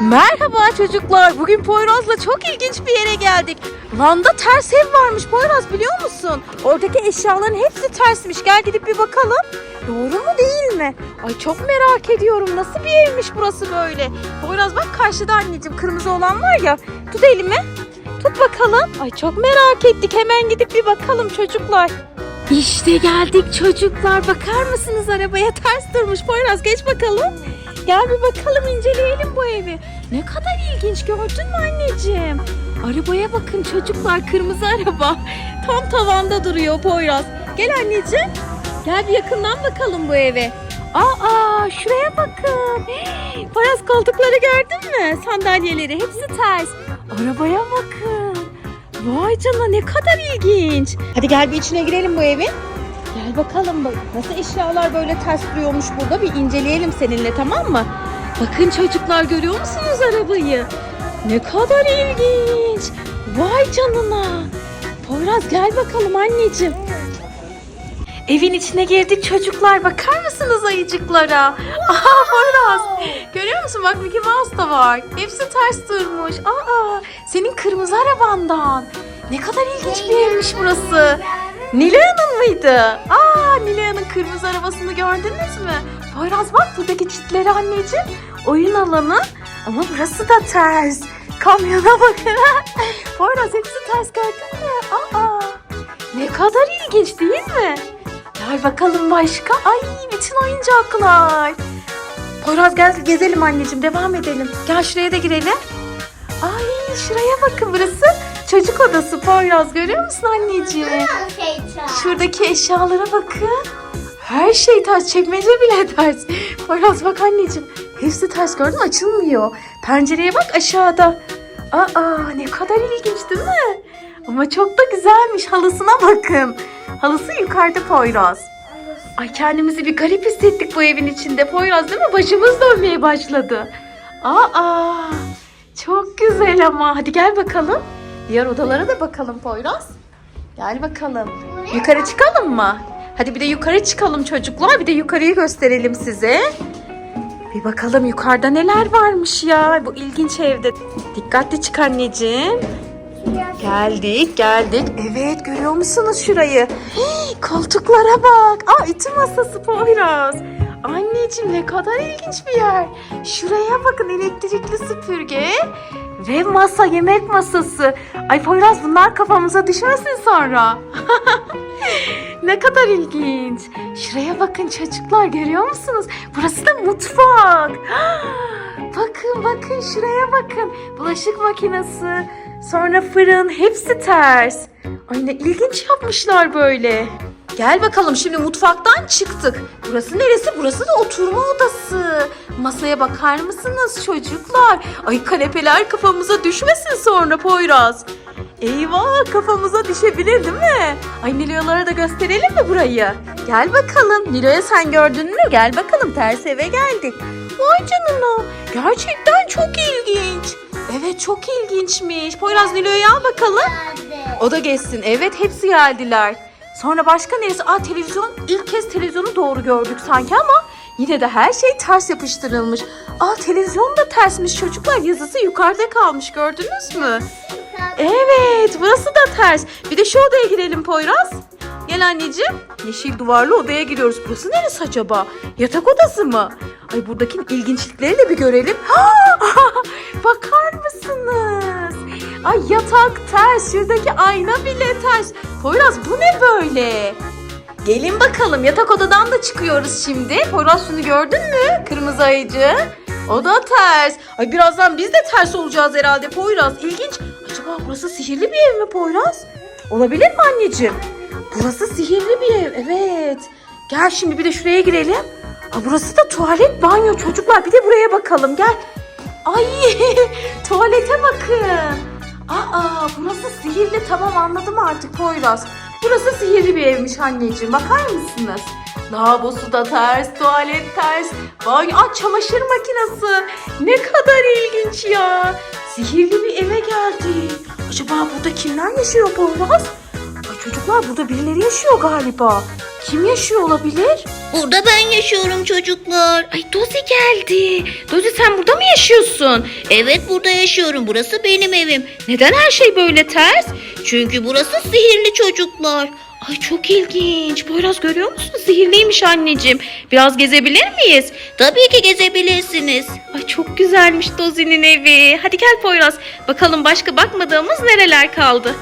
Merhaba çocuklar. Bugün Poyraz'la çok ilginç bir yere geldik. Van'da ters ev varmış Poyraz biliyor musun? Oradaki eşyaların hepsi tersmiş. Gel gidip bir bakalım. Doğru mu değil mi? Ay çok merak ediyorum. Nasıl bir evmiş burası böyle? Poyraz bak karşıda anneciğim kırmızı olan var ya. Tut elimi. Tut bakalım. Ay çok merak ettik. Hemen gidip bir bakalım çocuklar. İşte geldik çocuklar. Bakar mısınız arabaya ters durmuş. Poyraz geç bakalım. Gel bir bakalım inceleyelim bu evi. Ne kadar ilginç gördün mü anneciğim? Arabaya bakın çocuklar kırmızı araba. Tam tavanda duruyor Poyraz. Gel anneciğim. Gel bir yakından bakalım bu eve. Aa şuraya bakın. Hey, Poyraz koltukları gördün mü? Sandalyeleri hepsi ters. Arabaya bakın. Vay canına ne kadar ilginç. Hadi gel bir içine girelim bu evin. Bakalım bak nasıl eşyalar böyle ters duruyormuş burada bir inceleyelim seninle tamam mı? Bakın çocuklar görüyor musunuz arabayı? Ne kadar ilginç. Vay canına. Poyraz gel bakalım anneciğim. Evin içine girdik çocuklar. Bakar mısınız ayıcıklara? Aha Poyraz. Görüyor musun? Bak Mickey Mouse da var. Hepsi ters durmuş. Aa, senin kırmızı arabandan. Ne kadar ilginç bir evmiş burası. Nilay'ın mıydı? Aa Nilay'ın kırmızı arabasını gördünüz mü? Poyraz bak buradaki çitleri anneciğim. Oyun alanı. Ama burası da ters. Kamyona bakın. Poyraz hepsi ters gördün mü? Aa, ne kadar ilginç değil mi? Gel bakalım başka. Ay bütün oyuncaklar. Poyraz gel gezelim anneciğim devam edelim. Gel şuraya da girelim. Ay şuraya bakın burası çocuk odası Poyraz görüyor musun anneciğim? Şuradaki eşyalara bakın. Her şey ters. Çekmece bile ters. Poyraz bak anneciğim. Hepsi ters gördün mü? açılmıyor. Pencereye bak aşağıda. Aa ne kadar ilginç değil mi? Ama çok da güzelmiş. Halısına bakın. Halısı yukarıda Poyraz. Ay kendimizi bir garip hissettik bu evin içinde Poyraz değil mi? Başımız dönmeye başladı. Aa çok güzel ama. Hadi gel bakalım. Diğer odalara da bakalım Poyraz. Gel bakalım. Yukarı çıkalım mı? Hadi bir de yukarı çıkalım çocuklar. Bir de yukarıyı gösterelim size. Bir bakalım yukarıda neler varmış ya bu ilginç evde. Dikkatli çık anneciğim. Geldik geldik. Evet görüyor musunuz şurayı? Hii, koltuklara bak. Aa ütü masası Poyraz. Anneciğim ne kadar ilginç bir yer. Şuraya bakın elektrikli süpürge. Ve masa yemek masası. Ay Poyraz bunlar kafamıza düşmesin sonra. ne kadar ilginç. Şuraya bakın çocuklar görüyor musunuz? Burası da mutfak. bakın bakın şuraya bakın. Bulaşık makinesi. Sonra fırın hepsi ters. Ay ne ilginç yapmışlar böyle. Gel bakalım şimdi mutfaktan çıktık. Burası neresi? Burası da oturma odası. Masaya bakar mısınız çocuklar? Ay kanepeler kafamıza düşmesin sonra Poyraz. Eyvah kafamıza düşebilir değil mi? Ay Nilo'lara da gösterelim mi burayı? Gel bakalım. Nilo'ya sen gördün mü? Gel bakalım ters eve geldik. Vay canına. Gerçekten çok ilginç. Evet çok ilginçmiş. Poyraz Nilo'ya al bakalım. O da geçsin. Evet hepsi geldiler. Sonra başka neresi? Aa televizyon. İlk kez televizyonu doğru gördük sanki ama yine de her şey ters yapıştırılmış. Aa televizyon da tersmiş çocuklar. Yazısı yukarıda kalmış gördünüz mü? Evet burası da ters. Bir de şu odaya girelim Poyraz. Gel anneciğim. Yeşil duvarlı odaya giriyoruz. Burası neresi acaba? Yatak odası mı? Ay buradaki ilginçlikleri de bir görelim. Bakar mısınız? Ay yatak ters. Şuradaki ayna bile ters. Poyraz bu ne böyle? Gelin bakalım yatak odadan da çıkıyoruz şimdi. Poyraz şunu gördün mü? Kırmızı ayıcı. O da ters. Ay birazdan biz de ters olacağız herhalde Poyraz. İlginç. Acaba burası sihirli bir ev mi Poyraz? Olabilir mi anneciğim? Burası sihirli bir ev. Evet. Gel şimdi bir de şuraya girelim. Aa, burası da tuvalet banyo çocuklar. Bir de buraya bakalım gel. Ay tuvalete bakın. Aa burası sihirli tamam anladım artık Poyraz. Burası sihirli bir evmiş anneciğim bakar mısınız? Lavabosu da ters, tuvalet ters, banyo, Aa, çamaşır makinesi. Ne kadar ilginç ya. Sihirli bir eve geldik. Acaba burada kimler yaşıyor Poyraz? Çocuklar burada birileri yaşıyor galiba. Kim yaşıyor olabilir? Burada ben yaşıyorum çocuklar. Ay Dozi geldi. Dozi sen burada mı yaşıyorsun? Evet burada yaşıyorum. Burası benim evim. Neden her şey böyle ters? Çünkü burası sihirli çocuklar. Ay çok ilginç. Poyraz görüyor musun? Sihirliymiş anneciğim. Biraz gezebilir miyiz? Tabii ki gezebilirsiniz. Ay çok güzelmiş Dozi'nin evi. Hadi gel Poyraz. Bakalım başka bakmadığımız nereler kaldı.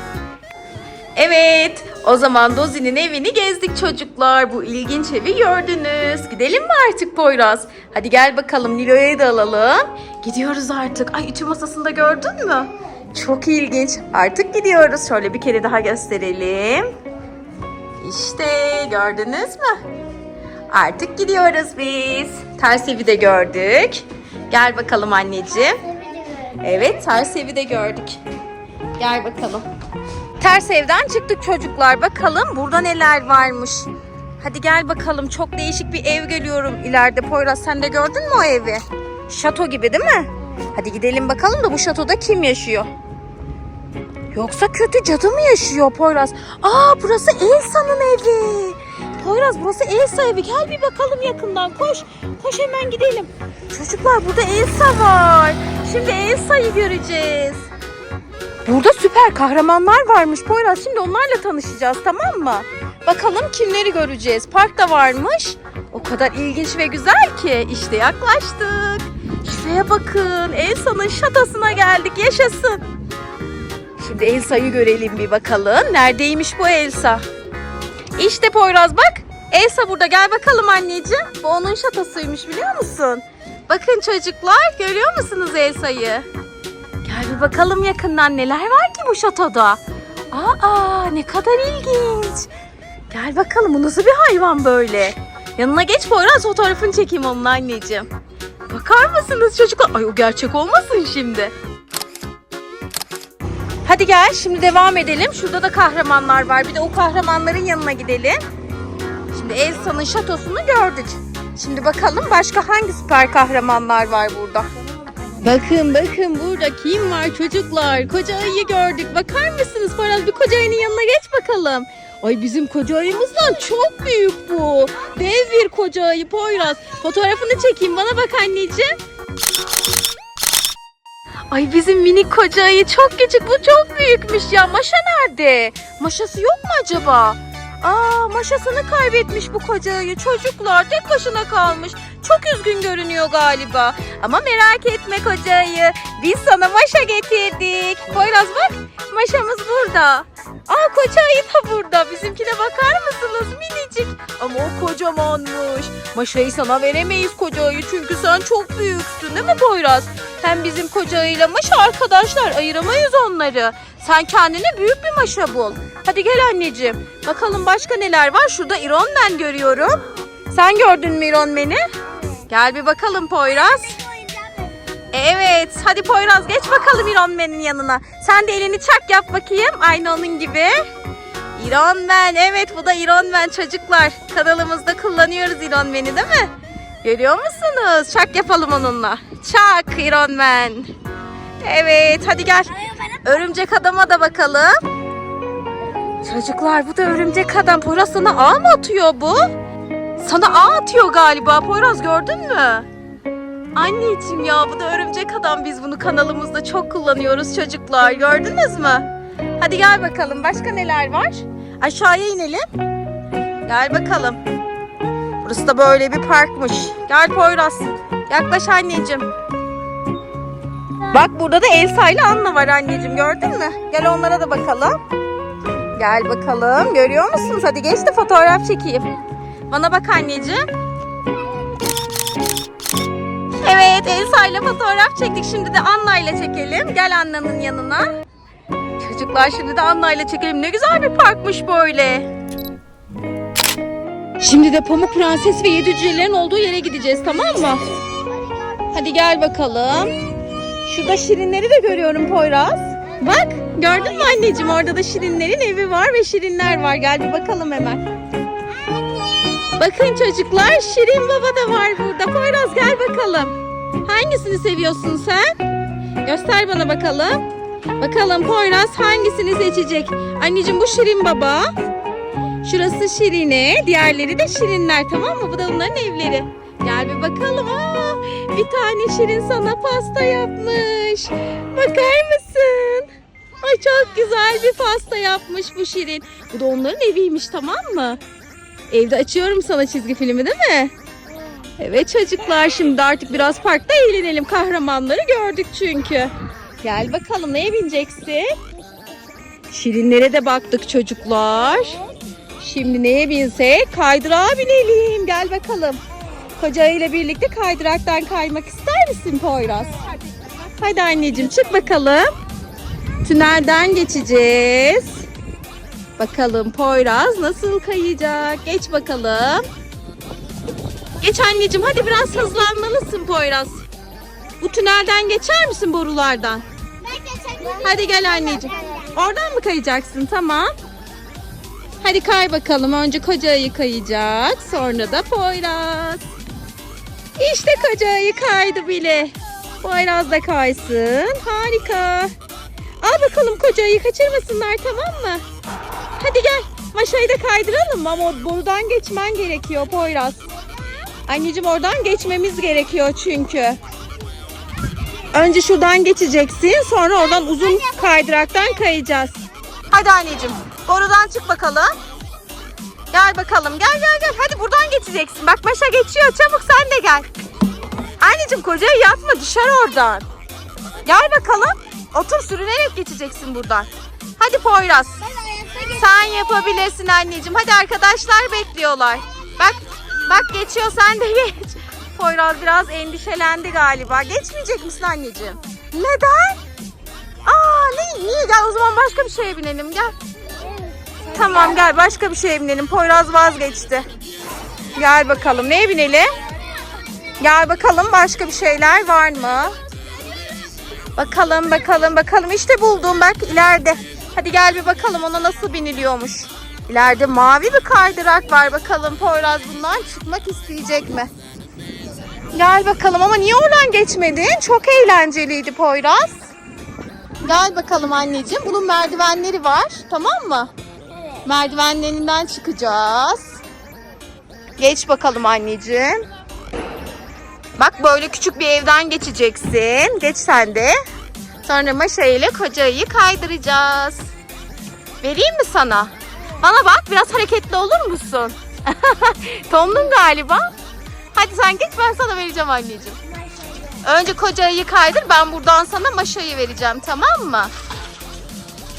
Evet, o zaman Dozi'nin evini gezdik çocuklar. Bu ilginç evi gördünüz. Gidelim mi artık Poyraz? Hadi gel bakalım Nilo'ya da alalım. Gidiyoruz artık. Ay ütü masasında gördün mü? Çok ilginç. Artık gidiyoruz. Şöyle bir kere daha gösterelim. İşte gördünüz mü? Artık gidiyoruz biz. Ters evi de gördük. Gel bakalım anneciğim. Evet ters evi de gördük. Gel bakalım. Ters evden çıktık çocuklar. Bakalım burada neler varmış. Hadi gel bakalım. Çok değişik bir ev görüyorum ileride. Poyraz sen de gördün mü o evi? Şato gibi değil mi? Hadi gidelim bakalım da bu şatoda kim yaşıyor? Yoksa kötü cadı mı yaşıyor Poyraz? Aa burası Elsa'nın evi. Poyraz burası Elsa evi. Gel bir bakalım yakından. Koş. Koş hemen gidelim. Çocuklar burada Elsa var. Şimdi Elsa'yı göreceğiz. Burada süper kahramanlar varmış Poyraz. Şimdi onlarla tanışacağız tamam mı? Bakalım kimleri göreceğiz. Parkta varmış. O kadar ilginç ve güzel ki. İşte yaklaştık. Şuraya bakın. Elsa'nın şatasına geldik. Yaşasın. Şimdi Elsa'yı görelim bir bakalım. Neredeymiş bu Elsa? İşte Poyraz bak. Elsa burada. Gel bakalım anneciğim. Bu onun şatosuymuş biliyor musun? Bakın çocuklar görüyor musunuz Elsa'yı? Gel bir bakalım yakından neler var ki bu şatoda. Aa ne kadar ilginç. Gel bakalım bu nasıl bir hayvan böyle. Yanına geç Poyraz fotoğrafını çekeyim onun anneciğim. Bakar mısınız çocuklar? Ay o gerçek olmasın şimdi. Hadi gel şimdi devam edelim. Şurada da kahramanlar var. Bir de o kahramanların yanına gidelim. Şimdi Elsa'nın şatosunu gördük. Şimdi bakalım başka hangi süper kahramanlar var burada. Bakın bakın burada kim var çocuklar? Koca ayıyı gördük. Bakar mısınız Poyraz? Bir koca ayının yanına geç bakalım. Ay bizim koca ayımızdan çok büyük bu. Dev bir koca ayı Poyraz. Fotoğrafını çekeyim bana bak anneciğim. Ay bizim minik koca ayı çok küçük. Bu çok büyükmüş ya. Maşa nerede? Maşası yok mu acaba? Aa maşasını kaybetmiş bu koca ayı. Çocuklar tek başına kalmış. Çok üzgün görünüyor galiba. Ama merak etme koca ayı. Biz sana maşa getirdik. Poyraz bak maşamız burada. Aa koca ayı da burada. Bizimkine bakar mısınız minicik? Ama o kocamanmış. Maşayı sana veremeyiz koca ayı çünkü sen çok büyüksün değil mi Poyraz? Hem bizim koca ayıyla maşa arkadaşlar ayıramayız onları. Sen kendine büyük bir maşa bul. Hadi gel anneciğim. Bakalım başka neler var? Şurada Iron Man görüyorum. Sen gördün mü Iron Man'i? Gel bir bakalım Poyraz. Evet. Hadi Poyraz geç bakalım Iron Man'in yanına. Sen de elini çak yap bakayım. Aynı onun gibi. Iron Man. Evet bu da Iron Man çocuklar. Kanalımızda kullanıyoruz Iron Man'i değil mi? Görüyor musunuz? Çak yapalım onunla. Çak Iron Man. Evet hadi gel. Örümcek adama da bakalım. Çocuklar bu da örümcek adam. Poyraz sana ağ mı atıyor bu? Sana ağ atıyor galiba. Poyraz gördün mü? Anneciğim ya bu da örümcek adam. Biz bunu kanalımızda çok kullanıyoruz çocuklar. Gördünüz mü? Hadi gel bakalım. Başka neler var? Aşağıya inelim. Gel bakalım. Burası da böyle bir parkmış. Gel Poyraz. Yaklaş anneciğim. Bak burada da Elsa ile Anna var anneciğim. Gördün mü? Gel onlara da bakalım. Gel bakalım. Görüyor musunuz? Hadi geç de fotoğraf çekeyim. Bana bak anneciğim. Evet Elsa ile fotoğraf çektik. Şimdi de Anna ile çekelim. Gel Anna'nın yanına. Çocuklar şimdi de Anna ile çekelim. Ne güzel bir parkmış böyle. Şimdi de Pamuk Prenses ve Yedi Cücelerin olduğu yere gideceğiz tamam mı? Hadi gel bakalım. Şurada Şirinleri de görüyorum Poyraz. Bak gördün mü anneciğim orada da Şirinlerin evi var ve Şirinler var. Gel bir bakalım hemen. Bakın çocuklar Şirin Baba da var burada. Poyraz gel bakalım. Hangisini seviyorsun sen? Göster bana bakalım. Bakalım Poyraz hangisini seçecek? Anneciğim bu Şirin Baba. Şurası Şirine, diğerleri de Şirinler tamam mı? Bu da onların evleri. Gel bir bakalım. Aa, bir tane Şirin sana pasta yapmış. Bakar mısın? Ay çok güzel bir pasta yapmış bu Şirin. Bu da onların eviymiş tamam mı? Evde açıyorum sana çizgi filmi değil mi? Evet çocuklar şimdi artık biraz parkta eğlenelim. Kahramanları gördük çünkü. Gel bakalım neye bineceksin? Şirinlere de baktık çocuklar. Şimdi neye binsek? Kaydırağa binelim. Gel bakalım. Koca ile birlikte kaydıraktan kaymak ister misin Poyraz? Hadi anneciğim çık bakalım. Tünelden geçeceğiz. Bakalım Poyraz nasıl kayacak? Geç bakalım. Geç anneciğim hadi biraz hızlanmalısın Poyraz. Bu tünelden geçer misin borulardan? Hadi gel anneciğim. Oradan mı kayacaksın? Tamam. Hadi kay bakalım. Önce koca ayı kayacak. Sonra da Poyraz. İşte koca ayı kaydı bile. Poyraz da kaysın. Harika. Al bakalım koca ayı kaçırmasınlar tamam mı? Hadi gel. Maşayı da kaydıralım ama o borudan geçmen gerekiyor Poyraz. Anneciğim oradan geçmemiz gerekiyor çünkü. Önce şuradan geçeceksin. Sonra oradan uzun kaydıraktan kayacağız. Hadi anneciğim. Borudan çık bakalım. Gel bakalım. Gel gel gel. Hadi buradan geçeceksin. Bak Maşa geçiyor. Çabuk sen de gel. Anneciğim kocaya yatma. Düşer oradan. Gel bakalım. Otur sürünerek geçeceksin buradan. Hadi Poyraz. Sen yapabilirsin anneciğim. Hadi arkadaşlar bekliyorlar. Bak bak geçiyor sen de geç. Poyraz biraz endişelendi galiba. Geçmeyecek misin anneciğim? Neden? Aa ne, niye? Gel o zaman başka bir şeye binelim gel. Tamam gel başka bir şeye binelim. Poyraz vazgeçti. Gel bakalım neye binelim? Gel bakalım başka bir şeyler var mı? Bakalım bakalım bakalım işte buldum bak ileride. Hadi gel bir bakalım ona nasıl biniliyormuş. İleride mavi bir kaydırak var bakalım Poyraz bundan çıkmak isteyecek mi? Gel bakalım ama niye oradan geçmedin? Çok eğlenceliydi Poyraz. Gel bakalım anneciğim. Bunun merdivenleri var. Tamam mı? Merdivenlerinden çıkacağız. Geç bakalım anneciğim. Bak böyle küçük bir evden geçeceksin. Geç sen de. Sonra Maşa ile kocayı kaydıracağız. Vereyim mi sana? Bana bak biraz hareketli olur musun? Tomdun galiba. Hadi sen geç ben sana vereceğim anneciğim. Önce kocayı kaydır ben buradan sana maşayı vereceğim tamam mı?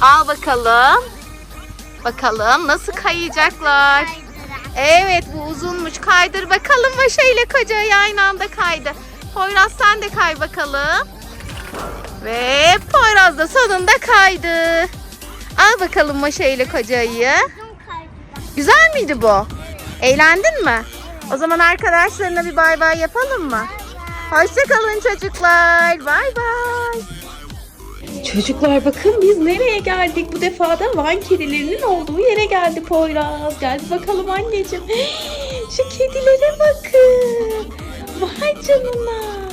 Al bakalım. Bakalım nasıl kayacaklar. Evet bu uzunmuş. Kaydır bakalım Maşa ile kocayı aynı anda kaydı. Poyraz sen de kay bakalım. Ve Poyraz da sonunda kaydı. Al bakalım Maşa ile kocayı. Güzel miydi bu? Eğlendin mi? O zaman arkadaşlarına bir bay bay yapalım mı? Hoşçakalın çocuklar. Bay bay. Çocuklar bakın biz nereye geldik? Bu defa da Van kedilerinin olduğu yere geldi Poyraz. Gel bakalım anneciğim. Şu kedilere bakın. Vay canına.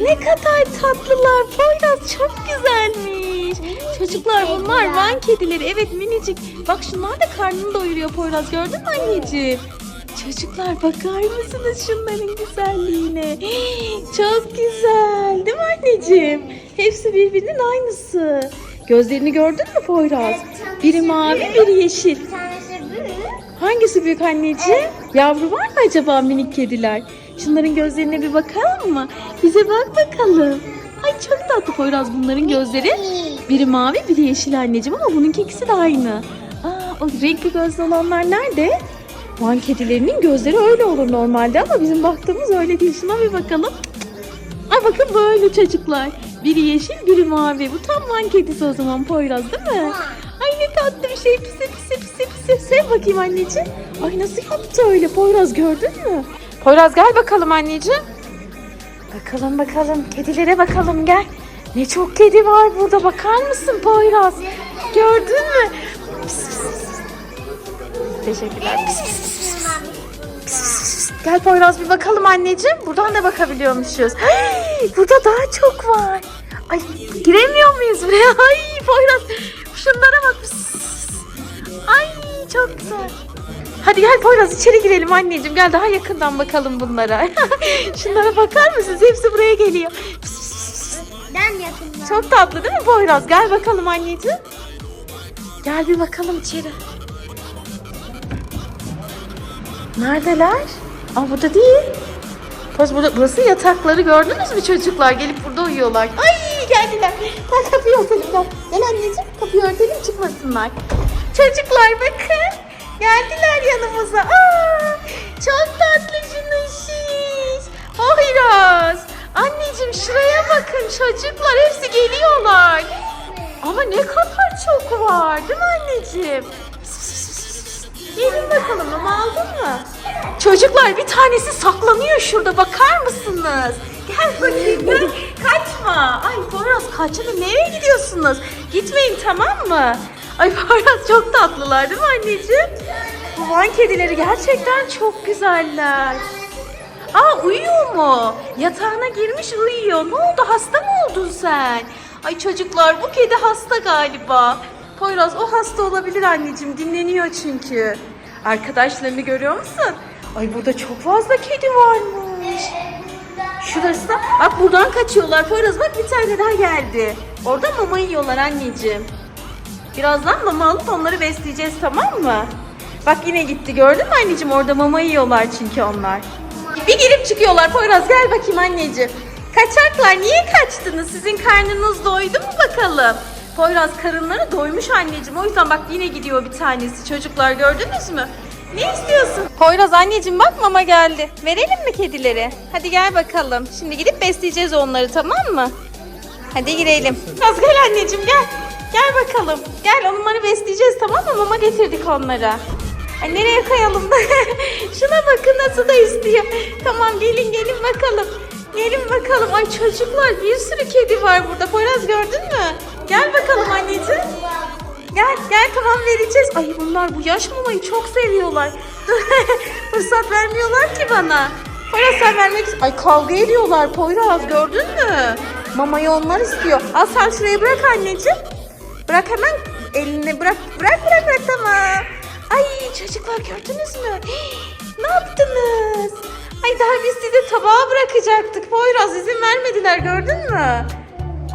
Ne kadar tatlılar. Poyraz çok güzelmiş. Çocuklar bunlar Van kedileri. Evet minicik. Bak şunlar da karnını doyuruyor Poyraz. Gördün mü anneciğim? Çocuklar bakar mısınız şunların güzelliğine? Çok güzel değil mi anneciğim? Hepsi birbirinin aynısı. Gözlerini gördün mü Poyraz? Biri mavi biri yeşil. Hangisi büyük anneciğim? Yavru var mı acaba minik kediler? Şunların gözlerine bir bakalım mı? Bize bak bakalım. Ay çok tatlı Poyraz bunların gözleri. Biri mavi biri yeşil anneciğim ama bununki ikisi de aynı. Aa, o renkli gözlü olanlar nerede? Van kedilerinin gözleri öyle olur normalde ama bizim baktığımız öyle değil. Şuna bir bakalım. Ay bakın böyle çocuklar. Biri yeşil biri mavi. Bu tam Van kedisi o zaman Poyraz değil mi? Ay ne tatlı bir şey. Pise pise pise pise. Sev bakayım anneciğim. Ay nasıl yaptı öyle Poyraz gördün mü? Poyraz gel bakalım anneciğim. Bakalım bakalım. Kedilere bakalım gel. Ne çok kedi var burada bakar mısın Poyraz? Gördün mü? Pis, pis, pis. Teşekkürler. Pis, pis, pis, pis. Gel Poyraz bir bakalım anneciğim. Buradan da bakabiliyormuşuz. Hey, burada daha çok var. Ay giremiyor muyuz buraya? Ay Poyraz şunlara bak. Ay çok güzel. Hadi gel Poyraz içeri girelim anneciğim. Gel daha yakından bakalım bunlara. Şunlara bakar mısınız? Hepsi buraya geliyor. Ben yakından. Çok tatlı değil mi Poyraz? Gel bakalım anneciğim. Gel bir bakalım içeri. Neredeler? Aa burada değil. Poz burada, burası yatakları gördünüz mü çocuklar? Gelip burada uyuyorlar. Ay geldiler. Gel kapıyı örtelim gel. Gel anneciğim kapıyı örtelim çıkmasınlar. Çocuklar bakın. Geldiler yanımıza. Aa, çok tatlı şiş. Poyraz. Anneciğim şuraya bakın çocuklar hepsi geliyorlar. Ama ne kadar çok var değil mi anneciğim? Gelin bakalım ama aldın mı? Çocuklar bir tanesi saklanıyor şurada bakar mısınız? Gel bakayım gel. Kaçma. Ay Poyraz kaçın nereye gidiyorsunuz? Gitmeyin tamam mı? Ay Poyraz çok tatlılar değil mi anneciğim? Bu van kedileri gerçekten çok güzeller. Aa uyuyor mu? Yatağına girmiş uyuyor. Ne oldu hasta mı oldun sen? Ay çocuklar bu kedi hasta galiba. Poyraz o hasta olabilir anneciğim dinleniyor çünkü. Arkadaşlarını görüyor musun? Ay burada çok fazla kedi varmış. Şurası da bak buradan kaçıyorlar. Poyraz bak bir tane daha geldi. Orada mama yiyorlar anneciğim. Birazdan mama alıp onları besleyeceğiz tamam mı? Bak yine gitti gördün mü anneciğim orada mama yiyorlar çünkü onlar. Bir girip çıkıyorlar Poyraz gel bakayım anneciğim. Kaçaklar niye kaçtınız? Sizin karnınız doydu mu bakalım? Poyraz karınları doymuş anneciğim. O yüzden bak yine gidiyor bir tanesi. Çocuklar gördünüz mü? Ne istiyorsun? Poyraz anneciğim bak mama geldi. Verelim mi kedileri? Hadi gel bakalım. Şimdi gidip besleyeceğiz onları tamam mı? Hadi girelim. Poyraz gel anneciğim gel. Gel bakalım. Gel onları besleyeceğiz tamam mı? Mama getirdik onlara. Ay nereye koyalım? Şuna bakın nasıl da istiyor. Tamam gelin gelin bakalım. Gelin bakalım. Ay çocuklar bir sürü kedi var burada. Poyraz gördün mü? Gel bakalım anneciğim. Gel gel tamam vereceğiz. Ay bunlar bu yaş mamayı çok seviyorlar. Fırsat vermiyorlar ki bana. Poyraz sen vermek Ay kavga ediyorlar Poyraz gördün mü? Mamayı onlar istiyor. Al sen şuraya bırak anneciğim. Bırak hemen elini bırak. Bırak bırak bırak tamam. Ay çocuklar gördünüz mü? Hii, ne yaptınız? Ay daha biz size tabağa bırakacaktık. Poyraz izin vermediler gördün mü?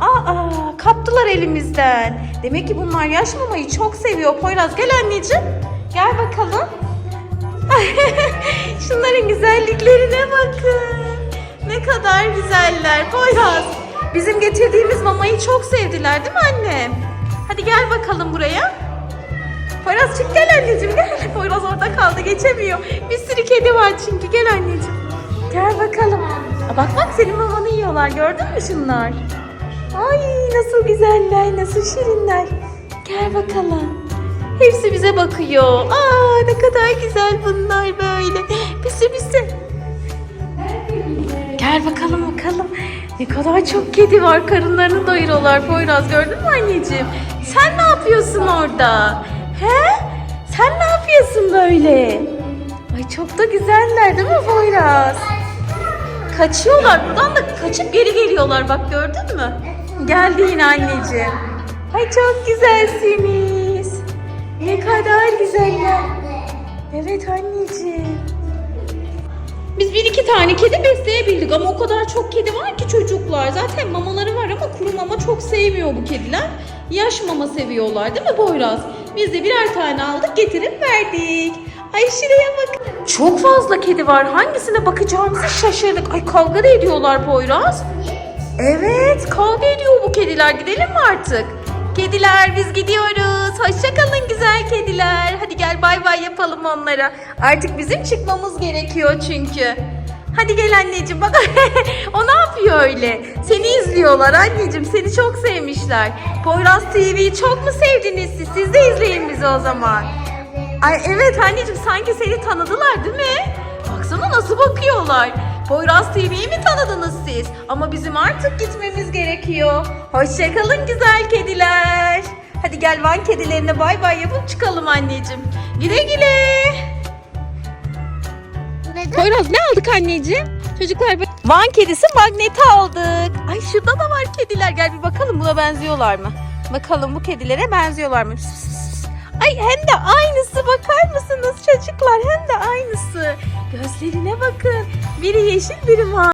Aa kaptılar elimizden. Demek ki bunlar yaş mamayı çok seviyor. Poyraz gel anneciğim. Gel bakalım. Şunların güzelliklerine bakın. Ne kadar güzeller. Poyraz. Bizim getirdiğimiz mamayı çok sevdiler değil mi annem? Hadi gel bakalım buraya. Poyraz çık gel anneciğim gel. Poyraz orada kaldı geçemiyor. Bir sürü kedi var çünkü gel anneciğim. Gel bakalım. Aa, bak bak senin mamanı yiyorlar gördün mü şunlar? Ay nasıl güzeller nasıl şirinler. Gel bakalım. Hepsi bize bakıyor. Aa ne kadar güzel bunlar böyle. Pisi pisi. Gel bakalım bakalım. Ne kadar çok kedi var. Karınlarını doyuruyorlar Poyraz. Gördün mü anneciğim? Sen ne yapıyorsun orada? He? Sen ne yapıyorsun böyle? Ay çok da güzeller değil mi Poyraz? Kaçıyorlar. Buradan da kaçıp geri geliyorlar. Bak gördün mü? Geldi yine anneciğim. Ay çok güzelsiniz. Ne kadar güzeller. Evet anneciğim. Biz bir iki tane kedi besleyebildik ama o kadar çok kedi var ki çocuklar. Zaten mamaları var ama kuru mama çok sevmiyor bu kediler. Yaş mama seviyorlar değil mi Boyraz? Biz de birer tane aldık getirip verdik. Ay şuraya bakın. Çok fazla kedi var. Hangisine bakacağımızı şaşırdık. Ay kavga da ediyorlar Poyraz. Evet kavga ediyor bu kediler. Gidelim mi artık? Kediler biz gidiyoruz. Hoşça kalın güzel kediler. Hadi gel bay bay yapalım onlara. Artık bizim çıkmamız gerekiyor çünkü. Hadi gel anneciğim bak o ne yapıyor öyle? Seni izliyorlar anneciğim seni çok sevmişler. Poyraz TV'yi çok mu sevdiniz siz? Siz de izleyin bizi o zaman. Ay evet anneciğim sanki seni tanıdılar değil mi? Baksana nasıl bakıyorlar. Poyraz TV'yi mi tanıdınız siz? Ama bizim artık gitmemiz gerekiyor. Hoşçakalın güzel kediler. Hadi gel Van kedilerine bay bay yapıp çıkalım anneciğim. Güle güle. Neden? Poyraz ne aldık anneciğim? Çocuklar bak. Van kedisi magneti aldık. Ay şurada da var kediler. Gel bir bakalım buna benziyorlar mı? Bakalım bu kedilere benziyorlar mı? Ay hem de aynısı bakar mısınız çocuklar? Hem de aynısı. Gözlerine bakın. Biri yeşil biri mavi.